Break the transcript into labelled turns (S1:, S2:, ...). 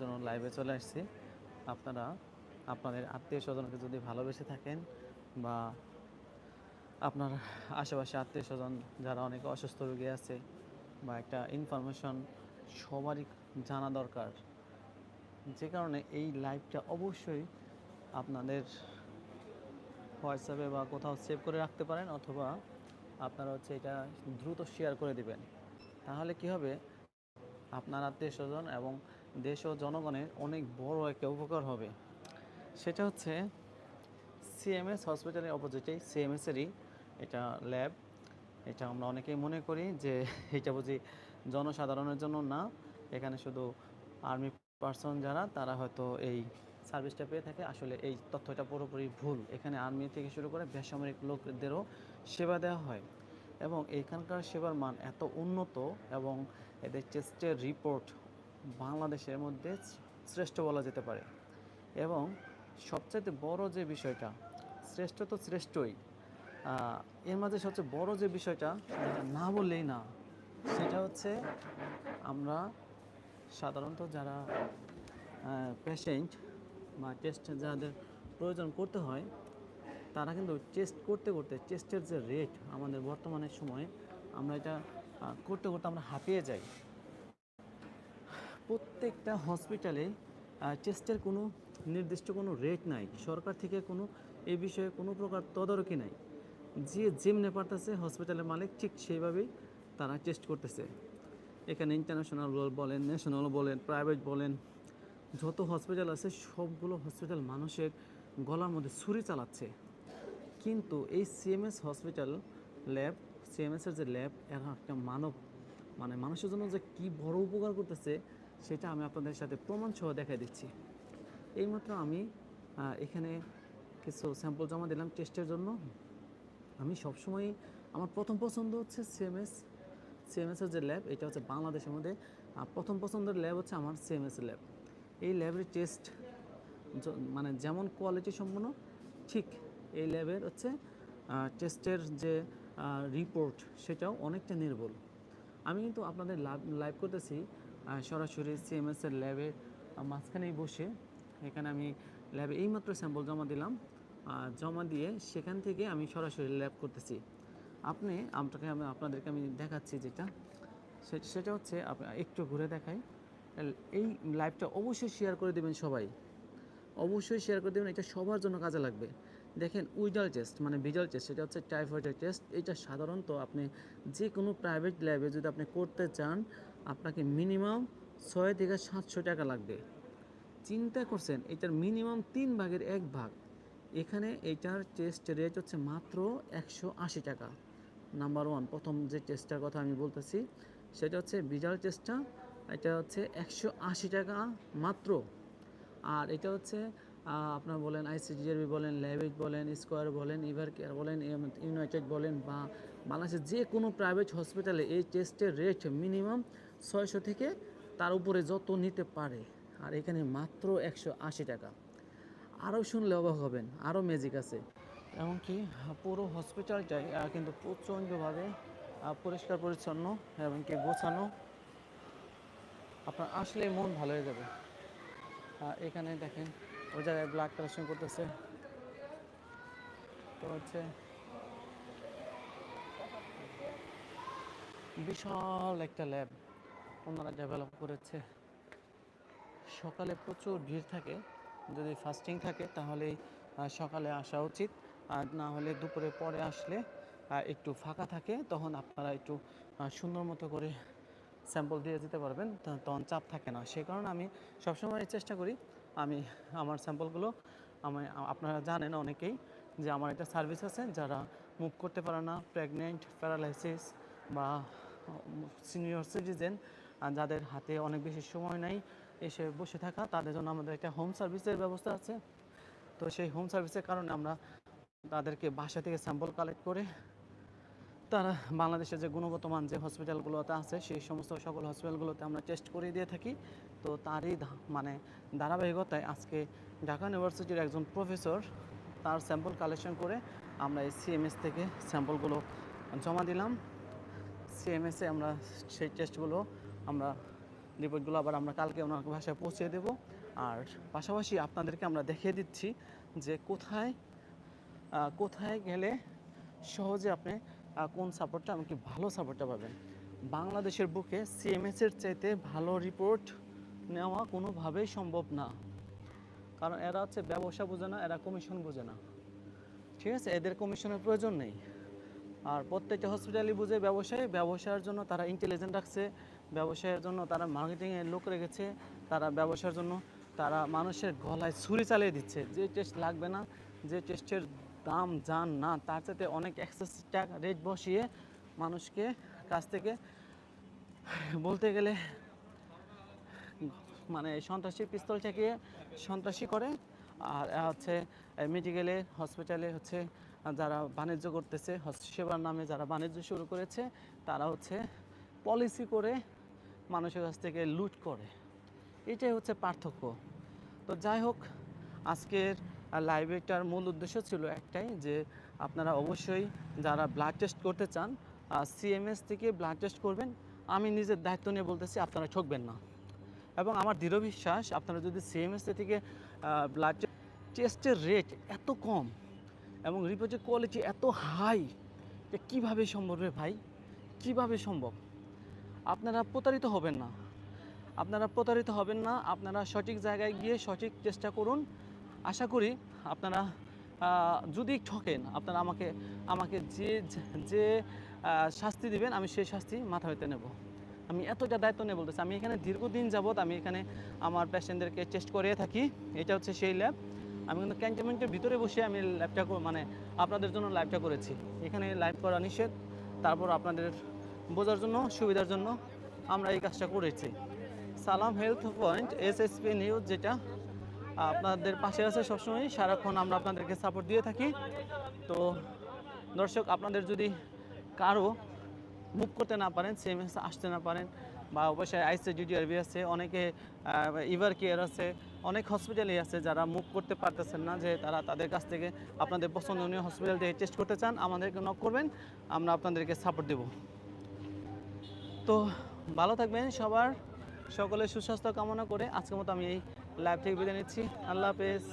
S1: জন্য লাইভে চলে আসছি। আপনারা, আপনাদের আত্মীয় স্বজনকে যদি ভালোবেসে থাকেন বা আপনার আশেপাশে আত্মীয় স্বজন যারা অনেকে অসুস্থ রোগী আছে বা একটা ইনফরমেশন সবারই জানা দরকার, যে কারণে এই লাইভটা অবশ্যই আপনাদের হোয়াটসঅ্যাপে বা কোথাও সেভ করে রাখতে পারেন অথবা আপনারা হচ্ছে এটা দ্রুত শেয়ার করে দিবেন। তাহলে কি হবে? আপনার আত্মীয় স্বজন এবং দেশ ও জনগণের অনেক বড় একটা উপকার হবে। সেটা হচ্ছে সিএমএস হসপিটালের অপোজিটেই সিএমএসেরই এটা ল্যাব এটা আমরা অনেকেই মনে করি যে এটা বুঝি জনসাধারণের জন্য না। এখানে শুধু আর্মি পার্সন যারা, তারা হয়তো এই সার্ভিসটা পেয়ে থাকে। আসলে এই তথ্যটা পুরোপুরি ভুল। এখানে আর্মি থেকে শুরু করে বেসামরিক লোকদেরও সেবা দেওয়া হয়। এবং এখানকার সেবার মান এত উন্নত এবং এদের চেস্টের রিপোর্ট বাংলাদেশের মধ্যে শ্রেষ্ঠ বলা যেতে পারে। এবং সবচাইতে বড় যে বিষয়টা, শ্রেষ্ঠ তো শ্রেষ্ঠই এর মাঝে সবচেয়ে বড় যে বিষয়টা না বললেই না, সেটা হচ্ছে আমরা সাধারণত যারা পেশেন্ট বা টেস্ট যাদের প্রয়োজন করতে হয়, তারা কিন্তু টেস্ট করতে করতে টেস্টের যে রেট আমাদের বর্তমানে সময়ে, আমরা এটা করতে করতে আমরা হাঁপিয়ে যাই। প্রত্যেকটা হসপিটালে টেস্টের কোনো নির্দিষ্ট কোনো রেট নাই। সরকার থেকে কোনো, এ বিষয়ে কোনো প্রকার তদারকি নাই। যে যেমনে পারতেছে হসপিটালের মালিক ঠিক সেইভাবেই তারা টেস্ট করতেছে। এখানে ইন্টারন্যাশনাল বলেন ন্যাশনাল বলেন প্রাইভেট বলেন, যত হসপিটাল আছে, সবগুলো হসপিটাল মানুষের গলার মধ্যে ছুরি চালাচ্ছে। কিন্তু এই সিএমএস হসপিটাল ল্যাব সিএমএসের যে ল্যাব এরা একটা মানব। মানে মানুষের জন্য যে কি বড় উপকার করতেছে সেটা আমি আপনাদের সাথে প্রমাণ সহ দেখাই দিচ্ছি। এইমাত্র আমি এখানে কিছু স্যাম্পল জমা দিলাম টেস্টের জন্য। আমি সবসময় আমার প্রথম পছন্দ হচ্ছে সিএমএস সিএমএসের যে ল্যাব এটা হচ্ছে বাংলাদেশের মধ্যে প্রথম পছন্দের ল্যাব হচ্ছে আমার সিএমএস ল্যাব এই ল্যাবের টেস্ট মানে যেমন কোয়ালিটি সম্পন্ন, ঠিক এই ল্যাবের হচ্ছে টেস্টের যে রিপোর্ট সেটাও অনেকটা নির্ভুল। আমি কিন্তু আপনাদের লাইভ করতেছি সরাসরি সিএমএস এর ল্যাবে মাঝখানেই বসে এখানে আমি ল্যাবে এইমাত্র স্যাম্পল জমা দিলাম। জমা দিয়ে সেখান থেকে আমি সরাসরি ল্যাব করতেছি। আপনি, আপনাকে আমি, আপনাদেরকে আমি দেখাচ্ছি যেটা। সেটা হচ্ছে একটু ঘুরে দেখাই। এই লাইভটা অবশ্যই শেয়ার করে দেবেন সবাই। অবশ্যই শেয়ার করে দেবেন, এটা সবার জন্য কাজে লাগবে। দেখেন, উইডাল টেস্ট মানে ভিজাল টেস্ট, সেটা হচ্ছে টাইফয়েডের টেস্ট এটা সাধারণত আপনি যে কোনো প্রাইভেট ল্যাবে যদি আপনি করতে চান আপনাকে মিনিমাম ছয় থেকে সাতশো টাকা লাগবে। চিন্তা করছেন, এটার মিনিমাম তিন ভাগের এক ভাগ। এখানে এটার টেস্ট রেট হচ্ছে মাত্র একশো আশি টাকা। নাম্বার ওয়ান প্রথম যে টেস্টটার কথা আমি বলতেছি, সেটা হচ্ছে বিজাল টেস্টটা এটা হচ্ছে একশো আশি টাকা মাত্র। আর এটা হচ্ছে আপনার বলেন আইসিডিআরবি বলেন ল্যাবেজ বলেন স্কোয়ার বলেন ইভার কেয়ার বলেন ইউনাইটেড বলেন বা বাংলাদেশের যে কোনো প্রাইভেট হসপিটালে এই টেস্টের রেট মিনিমাম ছয়শো থেকে তার উপরে যত নিতে পারে, আর এখানে মাত্র একশো আশি টাকা। আরও শুনলে অবাক হবেন, আরও ম্যাজিক আছে। এমনকি পুরো হসপিটালটাই কিন্তু প্রচণ্ডভাবে পরিষ্কার পরিচ্ছন্ন এমনকি গোছানো। আপনার আসলে মন ভালো হয়ে যাবে। এখানে দেখেন, ওই জায়গায় ব্লাড কালেকশন করতেছে। তো হচ্ছে বিশাল একটা ল্যাব ওনারা ডেভেলপ করেছে। সকালে প্রচুর ভিড় থাকে। যদি ফাস্টিং থাকে তাহলে সকালে আসা উচিত। আর না হলে দুপুরে পরে আসলে একটু ফাঁকা থাকে, তখন আপনারা একটু সুন্দর মতো করে স্যাম্পল দিয়ে যেতে পারবেন। তখন চাপ থাকে না। সেই কারণে আমি সবসময় চেষ্টা করি, আমি আমার স্যাম্পলগুলো আমি আপনারা জানেন অনেকেই যে আমার একটা সার্ভিস আছে, যারা মুভ করতে পারে না প্রেগনেন্ট প্যারালাইসিস বা সিনিয়র সিটিজেন যাদের হাতে অনেক বেশি সময় নাই এসে বসে থাকা, তাদের জন্য আমাদের একটা হোম সার্ভিসের ব্যবস্থা আছে। তো সেই হোম সার্ভিসের কারণে আমরা তাদেরকে বাসা থেকে স্যাম্পল কালেক্ট করে তারা বাংলাদেশের যে গুণগত মান যে হসপিটালগুলোতে আছে, সেই সমস্ত সকল হসপিটালগুলোতে আমরা টেস্ট করে দিয়ে থাকি। তো তারই মানে ধারাবাহিকতায় আজকে ঢাকা ইউনিভার্সিটির একজন প্রফেসর তার স্যাম্পল কালেকশন করে আমরা এই সিএমএস থেকে স্যাম্পলগুলো জমা দিলাম। সিএমএসে আমরা সেই টেস্টগুলো আমরা রিপোর্টগুলো আবার আমরা কালকে ওনার ভাষায় পৌঁছে দেব। আর পাশাপাশি আপনাদেরকে আমরা দেখিয়ে দিচ্ছি যে কোথায় কোথায় গেলে সহজে আপনি কোন সাপোর্টটা আমাকে ভালো সাপোর্টটা পাবেন। বাংলাদেশের বুকে সিএমএসের চাইতে ভালো রিপোর্ট নেওয়া কোনোভাবেই সম্ভব না। কারণ এরা হচ্ছে ব্যবসা বোঝে না, এরা কমিশন বোঝে না। ঠিক আছে? এদের কমিশনের প্রয়োজন নেই। আর প্রত্যেকটা হসপিটালই বুঝে ব্যবসায়, ব্যবসার জন্য তারা ইন্টেলিজেন্ট রাখছে। ব্যবসায়ের জন্য তারা মার্কেটিংয়ের লোক রেখেছে, তারা ব্যবসার জন্য তারা মানুষের গলায় ছুরি চালিয়ে দিচ্ছে। যে টেস্ট লাগবে না, যে টেস্টের দাম যান না, তার সাথে অনেক এক্সেস টাকা রেট বসিয়ে মানুষকে কাছ থেকে বলতে গেলে মানে সন্ত্রাসী পিস্তল ঠেকিয়ে সন্ত্রাসী করে। আর হচ্ছে মেডিকেলে হসপিটালে হচ্ছে, যারা বাণিজ্য করতেছে, সেবার নামে যারা বাণিজ্য শুরু করেছে, তারা হচ্ছে পলিসি করে মানুষের কাছ থেকে লুট করে। এটাই হচ্ছে পার্থক্য। তো যাই হোক, আজকের লাইব্রেরিটার মূল উদ্দেশ্য ছিল একটাই যে, আপনারা অবশ্যই যারা ব্লাড টেস্ট করতে চান সিএমএস থেকে ব্লাড টেস্ট করবেন। আমি নিজের দায়িত্ব নিয়ে বলতেছি, আপনারা ঠকবেন না। এবং আমার দৃঢ় বিশ্বাস, আপনারা যদি সিএমএস থেকে ব্লাড টেস্টের রেট এত কম এবং রিপোর্টের কোয়ালিটি এত হাই যে কীভাবে সম্ভব রে ভাই? কীভাবে সম্ভব? আপনারা প্রতারিত হবেন না। আপনারা প্রতারিত হবেন না, আপনারা সঠিক জায়গায় গিয়ে সঠিক চেষ্টা করুন। আশা করি আপনারা যদি ঠকেন, আপনারা আমাকে আমাকে যে যে শাস্তি দিবেন, আমি সেই শাস্তি মাথা হইতে নেব। আমি এতটা দায়িত্ব নিয়ে বলতেছি, আমি এখানে দীর্ঘদিন যাবৎ আমি এখানে আমার পেশেন্টদেরকে টেস্ট করিয়ে থাকি। এটা হচ্ছে সেই ল্যাব আমি কিন্তু ক্যান্টনমেন্টের ভিতরে বসে আমি ল্যাবটা মানে আপনাদের জন্য লাইভটা করেছি। এখানে লাইভ করা নিষেধ। তারপর আপনাদের বোঝার জন্য, সুবিধার জন্য আমরা এই কাজটা করেছি। সালাম হেলথ পয়েন্ট, এসএসপি নিউজ, যেটা আপনাদের পাশে আছে সবসময় সারাক্ষণ আমরা আপনাদেরকে সাপোর্ট দিয়ে থাকি। তো দর্শক, আপনাদের যদি কারও মুভ করতে না পারেন সিএমএস আসতে না পারেন, বা অবশ্যই আইসি, ডিডিআরবি আছে, অনেকে ইভার কেয়ার আছে, অনেক হসপিটালই আছে যারা মুভ করতে পারতেছেন না, যে তারা তাদের কাছ থেকে আপনাদের পছন্দনীয় হসপিটাল থেকে টেস্ট করতে চান, আমাদেরকে নক করবেন, আমরা আপনাদেরকে সাপোর্ট দেব। তো ভালো থাকবেন সবার। সকলে সুস্বাস্থ্য কামনা করে আজকের মতো আমি এই লাইভ থেকে বিদায় নিচ্ছি। আল্লাহ হাফেজ।